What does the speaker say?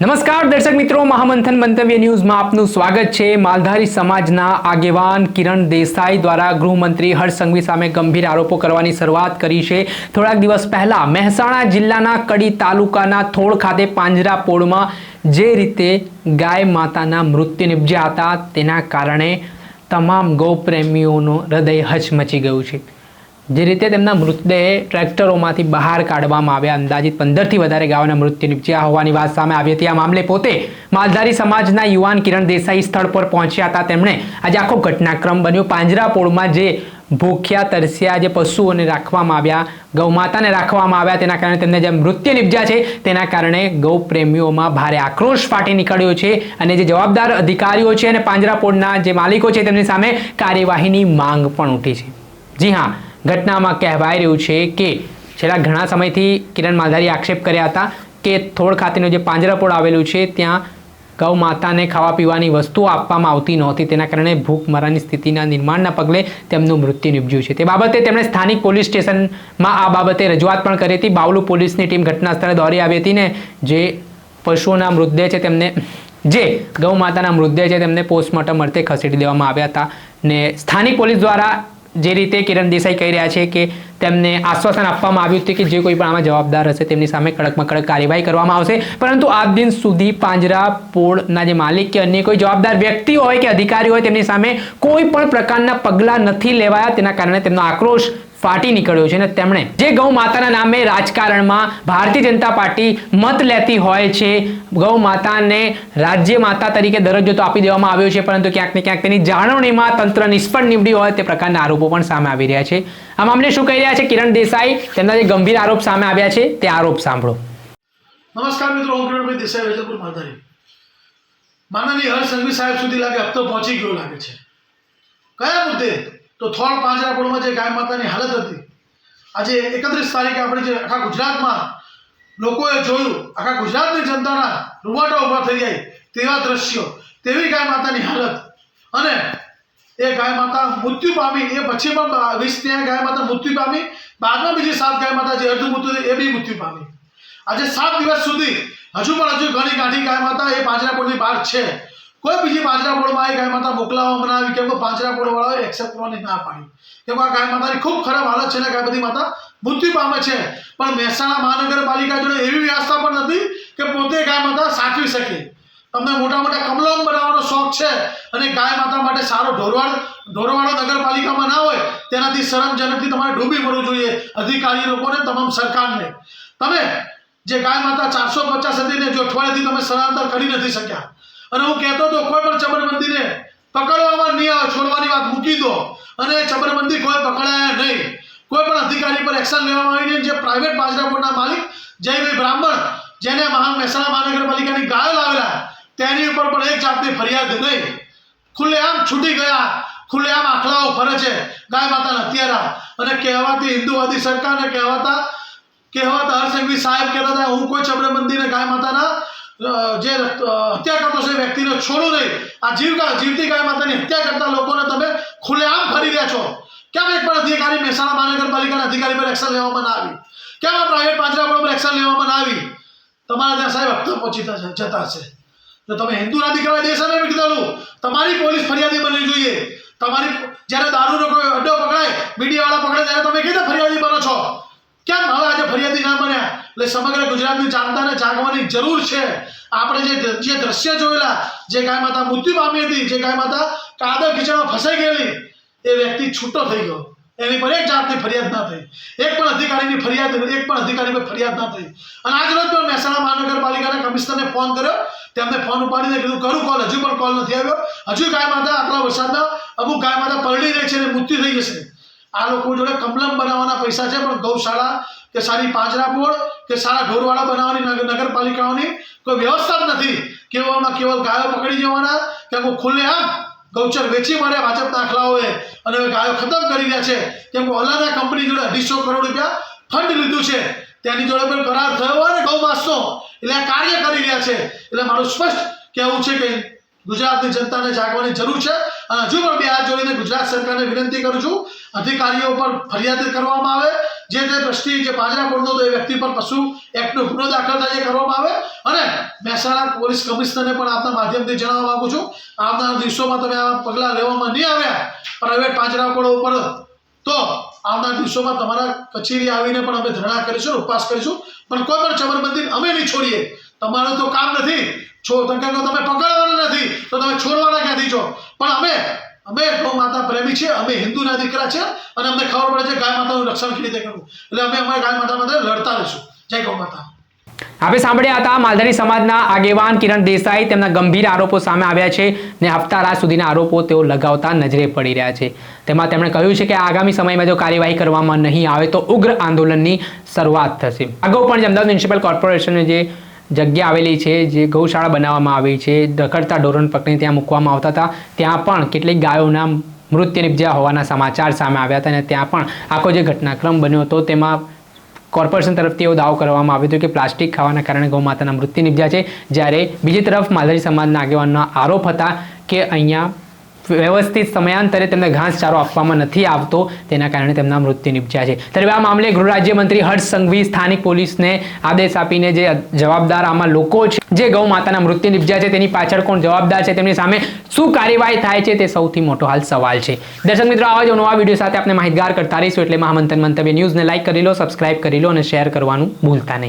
નમસ્કાર, દર્શક મિત્રો, મહામંથન મંતવ્ય ન્યૂઝમાં આપનું સ્વાગત છે. માલધારી સમાજના આગેવાન કિરણ દેસાઈ દ્વારા ગૃહમંત્રી હર્ષ સંઘવી સામે ગંભીર આરોપો કરવાની શરૂઆત કરી છે. થોડાક દિવસ પહેલા મહેસાણા જિલ્લાના કડી તાલુકાના થોળ ખાતે પાંજરાપોળમાં જે રીતે ગાય માતાના મૃત્યુ નિપજ્યા હતા, તેના કારણે તમામ ગૌપ્રેમીઓનું હૃદય હચમચી ગયું છે. જે રીતે તેમના મૃતદેહ ટ્રેક્ટરોમાંથી બહાર કાઢવામાં આવ્યા. અંદાજિત પંદરથી વધારે ગાયોના મૃત્યુ નીપજ્યા હોવાની વાત સામે આવી હતી. આ મામલે પોતે માલધારી સમાજના યુવાન કિરણ દેસાઈ સ્થળ પર પહોંચ્યા હતા. તેમણે આજે આખો ઘટનાક્રમ બન્યો. પાંજરાપોળમાં જે ભૂખ્યા, તરસ્યા જે પશુઓને રાખવામાં આવ્યા ગૌમાતાને રાખવામાં આવ્યા, તેના કારણે તેમને જે મૃત્યુ નિપજ્યા છે, તેના કારણે ગૌ પ્રેમીઓમાં ભારે આક્રોશ ફાટી નીકળ્યો છે અને જે જવાબદાર અધિકારીઓ છે અને પાંજરાપોળના જે માલિકો છે, તેમની સામે કાર્યવાહીની માંગ પણ ઉઠી છે. જી હા ઘટનામાં કહેવાઈ રહ્યું છે કે છેલ્લા ઘણા સમયથી કિરણ માલધારીએ આક્ષેપ કર્યા હતા કે થોડ ખાતેનું જે પાંજરાપોળ આવેલું છે, ત્યાં ગૌ માતાને ખાવા પીવાની વસ્તુઓ આપવામાં આવતી નહોતી. તેના કારણે ભૂખમરાની સ્થિતિના નિર્માણના પગલે તેમનું મૃત્યુ નિપજ્યું છે. તે બાબતે તેમણે સ્થાનિક પોલીસ સ્ટેશનમાં આ બાબતે રજૂઆત પણ કરી હતી. બાવલુ પોલીસની ટીમ ઘટના સ્થળે દોડી આવી હતી ને જે પશુઓના મૃતદેહ છે તેમને, જે ગૌ માતાના મૃતદેહ છે તેમને પોસ્ટમોર્ટમ અર્થે ખસેડી દેવામાં આવ્યા હતા ને સ્થાનિક પોલીસ દ્વારા જે રીતે કિરણ દેસાઈ કહી રહ્યા છે કે તેમને આશ્વાસન આપવામાં આવ્યું હતું કે જે કોઈ પણ આમાં જવાબદાર હશે તેમની સામે કડકમાં કડક કાર્યવાહી કરવામાં આવશે. પરંતુ આજ દિન સુધી પાંજરા પોળના જે માલિક કે અન્ય કોઈ જવાબદાર વ્યક્તિ હોય કે અધિકારી હોય તેમની સામે કોઈ પણ પ્રકારના પગલાં નથી લેવાયા. તેના કારણે તેમનો આક્રોશ ફાટી નીકળ્યો છે અને તેમણે જે ગૌ માતાના નામે રાજકારણમાં ભારતીય જનતા પાર્ટી મત લેતી હોય છે, ગૌ માતાને રાજ્ય માતા તરીકે દરજ્જો તો આપી દેવામાં આવ્યો છે, પરંતુ ક્યાંક ને ક્યાંક તેની જાળવણીમાં તંત્ર નિષ્ફળ નીવડી હોય તે પ્રકારના આરોપો પણ સામે આવી રહ્યા છે. આ મામલે શું કહી રહ્યા છે કિરણ દેસાઈ? તેમના જે ગંભીર આરોપ સામે આવ્યા છે, તે આરોપ સાંભળો. નમસ્કાર મિત્રો, હું કિરણભાઈ દેસાઈ, વેજલપુર માધારી માનનીય હર્ષ સંઘવી સાહેબ સુધી લાગે, હપ્તો પહોંચી ગયો લાગે છે. કયા મુદ્દે તો થોડ પાંજરાપોળમાં જે ગાય માતાની હાલત હતી, આજે એકત્રીસ તારીખે આપણે જે આખા ગુજરાતમાં લોકોએ જોયું, આખા ગુજરાતની જનતાના રૂવાટા ઊભા થઈ જાય તેવા દ્રશ્યો, તેવી ગાય માતાની હાલત. અને એ ગાય માતા મૃત્યુ પામી, એ પછી પણ વીસ ત્યાં ગાય માતા મૃત્યુ પામી, બાદમાં બીજી સાત ગાય માતા જે અર્ધ મૃત્યુ એ બી મૃત્યુ પામી. આજે સાત દિવસ સુધી હજુ પણ હજુ ઘણી ગાંઠી ગાય માતા એ પાંજરાપોળની બહાર છે. કોઈ બીજી પાંજરાપોળમાં એ ગાય માતા મોકલાવવામાં ના આવી કેમ કે પાંજરાપોળ વાળાએ એક્સેપ્ટ કરવાની ના પાડી. કેમ આ ગાય માતાની ખૂબ ખરાબ હાલત છે ને ગાય બધી માતા? મૃત્યુ પામે છે. પણ મહેસાણા મહાનગરપાલિકા જોડે એવી વ્યવસ્થા પણ નથી કે પોતે ગાય માતા સાચવી શકે. તમને મોટા મોટા કમલમ બનાવવાનો શોખ છે અને ગાય માતા માટે સારો ઢોરવાડ, ઢોરવાડો નગરપાલિકામાં ના હોય, તેનાથી શરમજનકથી તમારે ડૂબી પડવું જોઈએ અધિકારી લોકોને, તમામ સરકારને. તમે જે ગાય માતા ચારસો પચાસ હતી ને જો અઠવાડિયાથી તમે સ્થળાંતર કરી નથી શક્યા અને હું કહેતો હતો, કોઈ પણ ચબરબંધીને પકડવામાં નહીં આવે, છોડવાની વાત મૂકી દો. અને ચબરબંધી કોઈ પકડાયા નહીં. કોઈ પણ અધિકારી પર એક્શન લેવામાં આવી નહીં. જે પ્રાઇવેટ પાંજરાપોળના માલિક જયભાઈ બ્રાહ્મણ, જેને મહા મહેસાણા મહાનગરપાલિકાની ગાયો લાવેલા, તેની ઉપર પણ એક જાતની ફરિયાદ નહીં. ખુલ્લેઆમ છૂટી ગયા. ખુલ્લેઆમ આખલાઓ ફરે છે ગાય માતાના હત્યારા. અને કહેવાતી હિન્દુવાદી સરકારને કહેવાતા કહેવાતા હરસંઘવી સાહેબ કહેતા હતા, હું કોઈ ચબરબંધીને ગાય માતાના જે હત્યા કરતો છે વ્યક્તિને છોડું નહીં. આ જીવતા જીવતી ગાય માતાની હત્યા કરતા લોકોને તમે ખુલ્લેઆમ ફરી રહ્યા છો. કેમ એક પણ અધિકારી મહેસાણા મહાનગરપાલિકાના અધિકારી પર એક્શન લેવામાં ના આવી? કેમ આ પ્રાઇવેટ પાંજરાપોળ પર એક્શન લેવામાં ના આવી? તમારા ત્યાં સાહેબ હપ્તા પહોંચી જતા છે. તો તમે હિન્દુના દીકરા દેશ મેં કીધેલું તમારી પોલીસ ફરિયાદી બનવી જોઈએ. તમારી, જ્યારે દારૂનો કોઈ અડ્ડો પકડાય મીડિયાવાળા પકડે ત્યારે તમે કઈ રીતે ફરિયાદી બનો છો કેમ હવે આજે ફરિયાદી ના બન્યા એટલે સમગ્ર ગુજરાતની જનતાને જાગવાની જરૂર છે. આપણે જે જે દ્રશ્ય જોયેલા, જે ગાય માતા મૃત્યુ પામી હતી, જે ગાય માતા કાદવ ખીચામાં ફસાઈ ગયેલી, એ વ્યક્તિ છૂટો થઈ ગયો. એની પર એક જાતની ફરિયાદ ના થઈ. એક પણ અધિકારીની ફરિયાદ, એક પણ અધિકારી પર ફરિયાદ ના થઈ. અને આજ રોજ પણ મહેસાણા મહાનગરપાલિકાના કમિશનરને ફોન કર્યો. તેમને ફોન ઉપાડીને કીધું, કરું કોલ. હજુ પણ કોલ નથી આવ્યો. હજુ ગાય માતા આટલા વરસાદના અમુક ગાય માતા પલળી રહી છે અને મૃત્યુ થઈ જશે. આ લોકો જોડે કમલમ બનાવવાના પૈસા છે, પણ ગૌશાળા કે સારી પાંજરાપોળ કે સારા ઢોરવાળા બનાવવાની નગરપાલિકાઓની કોઈ વ્યવસ્થા જ નથી. કેવળમાં કેવળ ગાયો પકડી જવાના કે ખુલ્લે આમ ગૌચર વેચી માર્યા ભાજપ દાખલાઓએ અને ગાયો ખતમ કરી રહ્યા છે. કેમ કે ઓલાના કંપની જોડે અઢીસો કરોડ રૂપિયા ફંડ લીધું છે. તેની જોડે પણ કરાર થયો હોય ને ગૌ માસનો એટલે આ કાર્ય કરી રહ્યા છે. એટલે મારું સ્પષ્ટ કહેવું છે કે ગુજરાતની જનતાને જાગવાની જરૂર છે. અને હજુ પણ બે હાથ જોડીને ગુજરાત સરકારને વિનંતી કરું છું, અધિકારીઓ પર ફરિયાદ કરવામાં આવે, જે તે દ્રષ્ટિ જે પાંજરા પોળનો હતો એ વ્યક્તિ પર પશુ એક્ટનો ગુનો દાખલ થાય કરવામાં આવે. અને મહેસાણા પોલીસ કમિશનરને પણ આપના માધ્યમથી જણાવવા માંગુ છું, આવનારા દિવસોમાં તમે આ પગલાં લેવામાં નહીં આવ્યા પ્રાઇવેટ પાંજરાપોળો ઉપર. તો આવનાર દિવસોમાં તમારા કચેરી આવીને પણ અમે ધરણા કરીશું, ઉપવાસ કરીશું, પણ કોઈ પણ ચમરબંધી અમે નહીં છોડીએ. તમારું તો કામ નથી. છો તમે પકડવાના નથી, તો તમે છોડવાના ક્યાંથી છો? પણ અમે અમે ગૌ માતા પ્રેમી છે અમે હિન્દુના દીકરા છે અને અમને ખબર પડે છે ગાય માતાનું રક્ષણ કેવી રીતે કરવું. એટલે અમે અમારી ગાય માતા માટે લડતા રહીશું. જય ગૌ માતા. આપણે સાંભળ્યા હતા માલધારી સમાજના આગેવાન કિરણ દેસાઈ. તેમના ગંભીર આરોપો સામે આવ્યા છે ને હપ્તા રાત સુધીના આરોપો તેઓ લગાવતા નજરે પડી રહ્યા છે. તેમાં તેમણે કહ્યું છે કે આગામી સમયમાં જો કાર્યવાહી કરવામાં નહીં આવે તો ઉગ્ર આંદોલનની શરૂઆત થશે. અગાઉ પણ અમદાવાદ મ્યુનિસિપલ કોર્પોરેશને જે જગ્યા આવેલી છે, જે ગૌશાળા બનાવવામાં આવી છે. રખડતા ઢોરણ પકડીને ત્યાં મૂકવામાં આવતા હતા. ત્યાં પણ કેટલીક ગાયોના મૃત્યુ નિપજ્યા હોવાના સમાચાર સામે આવ્યા હતા અને ત્યાં પણ આખો જે ઘટનાક્રમ બન્યો હતો, તેમાં કોર્પોરેશન તરફથી એવો દાવો કરવામાં આવ્યો હતો કે પ્લાસ્ટિક ખાવાના કારણે ગૌ માતાના મૃત્યુ નિપજ્યા છે. જ્યારે બીજી તરફ માલધારી સમાજના આગેવાનના આરોપ હતા કે અહીંયા વ્યવસ્થિત સમયાંતરે તેમને ઘાસચારો આપવામાં નથી આવતો, તેના કારણે તેમના મૃત્યુ નિપજ્યા છે. ત્યારે આ મામલે ગૃહ રાજ્યમંત્રી હર્ષ સંઘવી સ્થાનિક પોલીસને આદેશ આપીને જે જવાબદાર આમાં લોકો છે, જે ગૌ માતાના મૃત્યુ નિપજ્યા છે, તેની પાછળ કોણ જવાબદાર છે, તેમની સામે શું કાર્યવાહી થાય છે તે સૌથી મોટો હાલ સવાલ છે. દર્શક મિત્રો, આવા જ નવા વીડિયો સાથે આપણે માહિતગાર કરતા રહીશું, એટલે મહામંથન મંતવ્ય ન્યૂઝને લાઈક કરી લો, સબસ્ક્રાઇબ કરી લો અને શેર કરવાનું ભૂલતા નહીં.